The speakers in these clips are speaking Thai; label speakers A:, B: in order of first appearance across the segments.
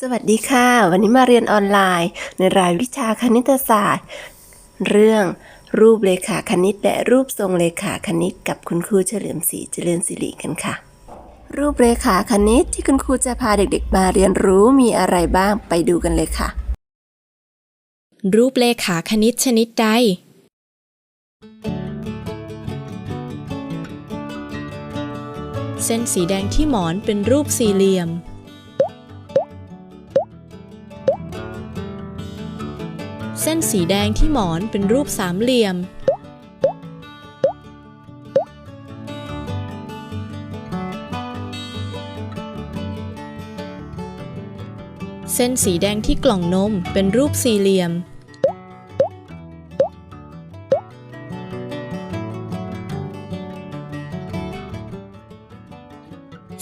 A: สวัสดีค่ะ วันนี้มาเรียนออนไลน์ ในรายวิชาคณิตศาสตร์ เรื่องรูปเลขาคณิต และรูปทรงเลขาคณิต กับคุณครูเฉลิมศรีเจริญศิริกันค่ะ รูปเลขาคณิตที่คุณครูจะพาเด็กๆ มาเรียนรู้มีอะไรบ้างไปดูกันเลยค่ะ
B: รูปเลขาคณิตชนิดใดเส้นสีแดงที่หมอนเป็นรูปสี่เหลี่ยม เส้นสีแดงที่หมอนเป็นรูปสามเหลี่ยม เส้นสีแดงที่กล่องนมเป็นรูปสี่เหลี่ยม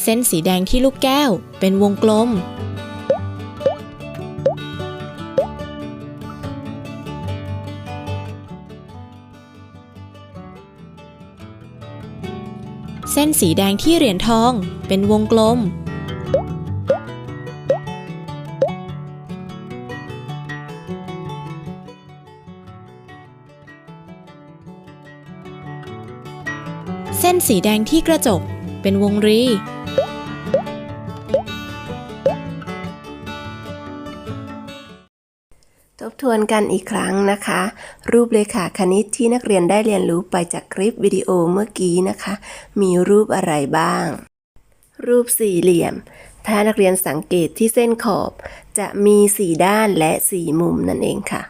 B: เส้นสีแดงที่ลูกแก้วเป็นวงกลม เส้นสีแดงที่เหรียญทอง เป็นวงกลม เส้นสีแดงที่กระจก เป็นวงรี
A: ทบทวนกันอีกครั้งนะคะ รูปเลขาคณิตที่นักเรียนได้เรียนรู้ไปจากคลิปวิดีโอเมื่อกี้นะคะ มีรูปอะไรบ้าง รูปสี่เหลี่ยม ถ้านักเรียนสังเกตที่เส้นขอบ จะมีสี่ด้านและสี่มุมนั่นเองค่ะ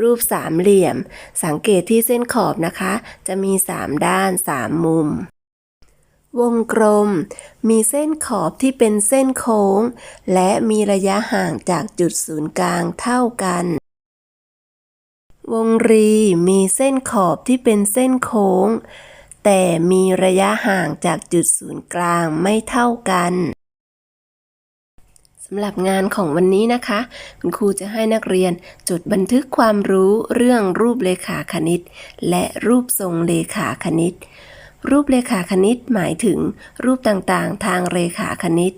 A: รูปสามเหลี่ยม สังเกตที่เส้นขอบนะคะ จะมีสามด้านสามมุม วงกลม มีเส้นขอบที่เป็นเส้นโค้ง และมีระยะห่างจากจุดศูนย์กลางเท่ากัน วงรีมีเส้นขอบที่เป็นเส้นโค้ง แต่มีระยะห่างจากจุดศูนย์กลางไม่เท่ากันสำหรับงานของวันนี้นะคะ คุณครูจะให้นักเรียนจดบันทึกความรู้เรื่องรูปเลขาคณิต และรูปทรงเลขาคณิต รูปเลขาคณิตหมายถึงรูปต่างๆ ทางเรขาคณิต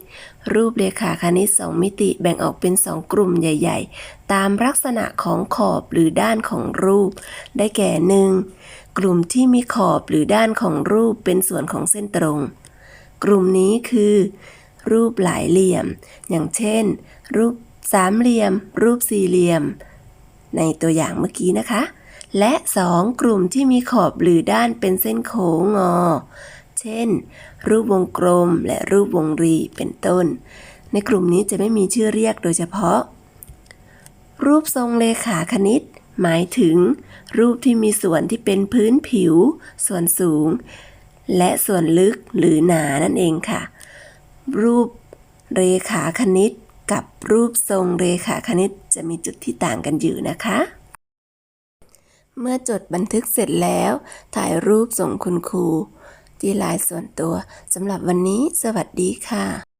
A: รูปเลขาคณิต2มิติแบ่งออกเป็น2กลุ่มใหญ่ ๆ ตามลักษณะของขอบหรือด้านของรูป ได้แก่ 1. กลุ่มที่มีขอบหรือด้านของรูปเป็นส่วนของเส้นตรง กลุ่มนี้คือ รูปหลายเหลี่ยม อย่างเช่น รูปสามเหลี่ยม รูปสี่เหลี่ยม ในตัวอย่างเมื่อกี้นะคะ และ 2 กลุ่มที่มีขอบหรือด้านเป็นเส้นโค้งงอ เช่น รูปวงกลมและรูปวงรีเป็นต้น ในกลุ่มนี้จะไม่มีชื่อเรียกโดยเฉพาะ รูปทรงเลขาคณิต หมายถึง รูปที่มีส่วนที่เป็นพื้นผิว ส่วนสูง และส่วนลึกหรือหนานั่นเองค่ะ รูปเรขาคณิต กับรูปทรงเรขาคณิตจะมีจุดที่ต่างกันอยู่นะคะ เมื่อจดบันทึกเสร็จแล้ว ถ่ายรูปส่งคุณครู ที่ไลน์ส่วนตัวสำหรับวันนี้สวัสดีค่ะ